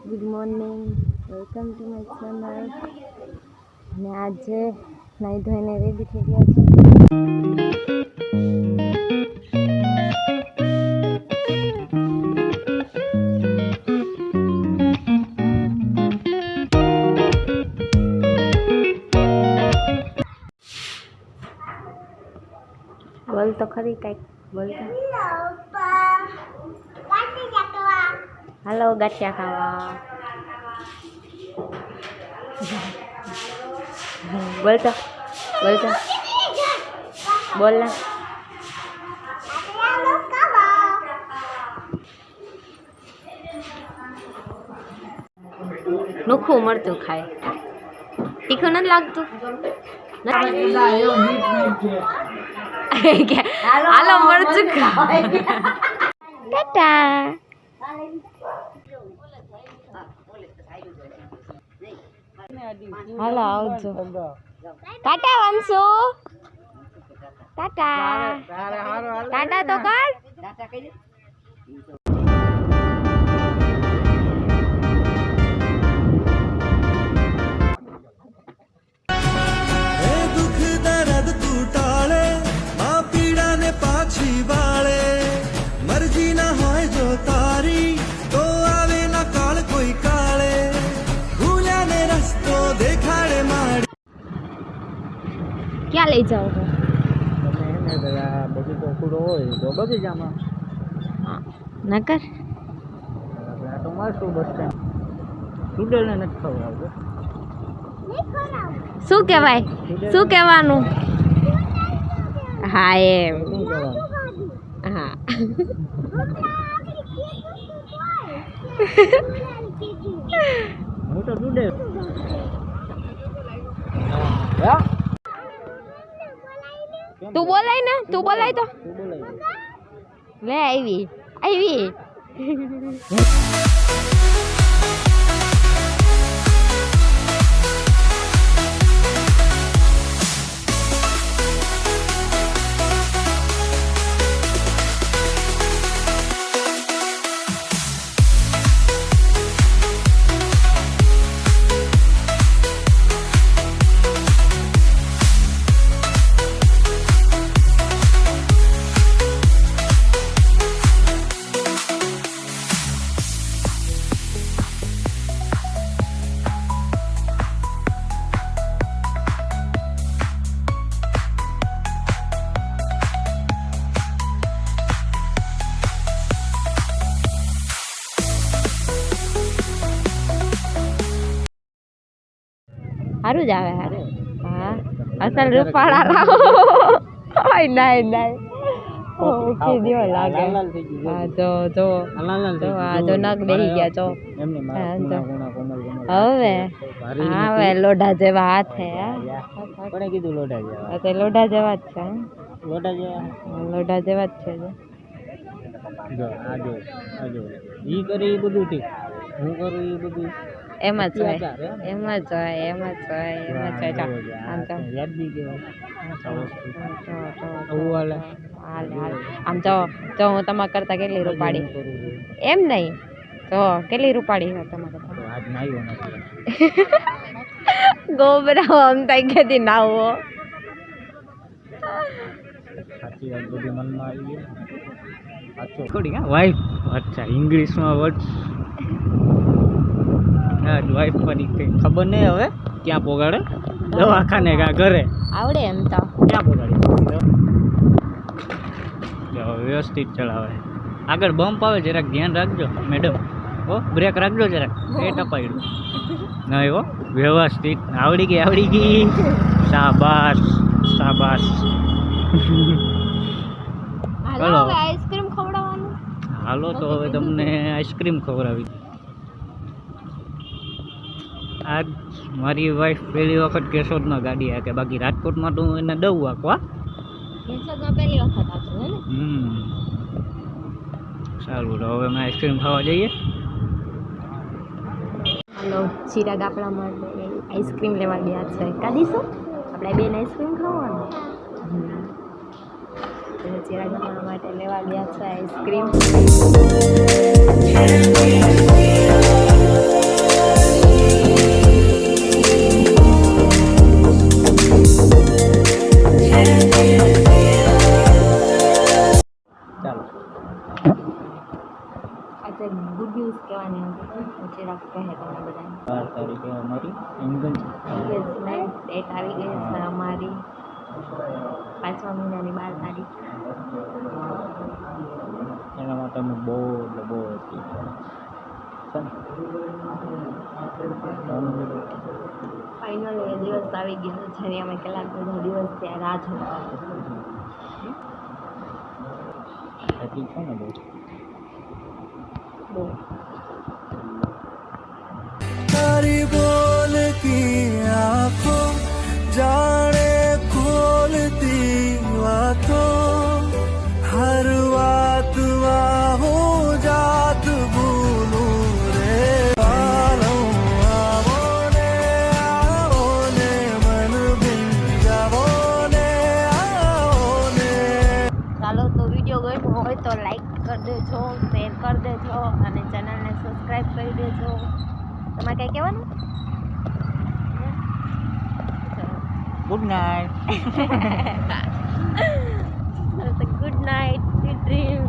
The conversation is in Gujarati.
Good morning welcome to my channel અને આજે નાહી ધોઈને રેડી થઈ ગયા છે. બોલ તો ખરી કાંઈક. બોલ તો હાલો ગાંઠિયા ખાવા બોલ તો બોલ ને નુખું મળતું ખાય. તીખું નથી લાગતું? હાલો મરચું ખાય. ટાટા. હાલો આવજો. ટાટા વંશુ. ટાટા. ટાટા તો કર. ક્યાં લઈ જાઓ છો તમે પેલા બગીચો ખુલ્લો હોય તો બગીચામાં. નકર? તો મારશું બસ સ્ટેન્ડ. સ્ટુડન્ટને નથી ખવડાવતો શું કહેવાય? શું કહેવાનું? હા એમ હા. હું તો સ્ટુડન્ટ હા. તું બોલાય? ને તું બોલાય તો. લે આવી. આવી. સારું જ આવે હારું. હા અસલ રૂપાળા લાવો. ઓય નાય નાય. ઓકે દિયો લાગે? લાલ લાલ થઈ ગયું હા જો જો. આ લાલ લાલ જો થઈ આ ગયું જો નગ બેહી ગયા જો. એમની હા, મારા જો. કુણા કુણા કોમલ કોમલ હવે ભારી હા હવે લોઢા જેવા હાથ હે? હા. કોણે કીધું લોઢા જેવા? આ તો લોઢા જેવા જ છે હા. લોઢા જેવા? લોઢા જેવા જ છે જો. જો આ જો આ જો. ઈ કરે ઈ બધું ઠીક હું કરું ઈ બધું? એમ જ હોય. એમ? જ હોય એમ જ હોય એમ જ હોય. આમ તો હાલે. હાલે આમ જો જો હું તમારા કરતા કેટલી છું. એમ નહીં. તો કેટલી રૂપાડી હોય તમારા કરતા. ગોબરા આમ થાય કેથી નાવો સાચી વાત બધી મનમાં આવી ગઈ. સાચો. થોડી હા વાઈફ અચ્છા ઇંગ્લિશમાં વર્ડ હા વાઈફ પણ કંઈ ખબર નહીં હવે? ક્યાં પોગાડે? દવાખાને કા ઘરે? આવડે એમ તો. ક્યાં પોગાડી વ્યવસ્થિત ચલાવે. આગળ બમ્પ આવે જરાક ધ્યાન રાખજો મેડમ ઓ બ્રેક રાખજો જરાક. એ ટપાયડું નહીં હો વ્યવસ્થિત. આવડી ગઈ આવડી ગઈ. શાબાશ શાબાશ. હાલો હાલો. આઈસ્ક્રીમ ખવડાવવાનું? હાલો તો હવે તમને આઈસ્ક્રીમ ખવડાવી આજ મારી વાઈફ પહેલી વખત કેશોદમાં ગાડી હાકે. બાકી રાજકોટમાં તો હું એને દઉં હાકવા સારું તો હવે અમે આઈસ્ક્રીમ ખાવા જઈએ. હાલો ચિરાગ આપણા માટે આઈસ્ક્રીમ લેવા ગયા છે. કાઢીશું આપણે બેન આઈસ્ક્રીમ ખાવાનું? ચિરાગ આપણા માટે લેવા ગયા છે આઈસ્ક્રીમ કહે તમે બધાને. બાર તારીખે અમારી એન્ગેજમેન્ટ એન્ગેજમેન્ટ ડેટ આવી ગઈ છે અમારી પાંચમા મહિનાની બાર તારીખ. એના માટે અમે બહુ એટલે બહુ હતી. છે એ દિવસ આવી ગયો છે અને અમે કલાક બધા દિવસ ત્યાં રાહ જોતા હતી. છે ને બહુ? બહુ. ચાલો તો વીડિયો ગમ્યો હોય તો લાઈક કરી દેજો શેર કરી દેજો અને ચેનલને સબસ્ક્રાઈબ કરી દેજો. તમારે કંઈ કહેવાનું? Good night good night dream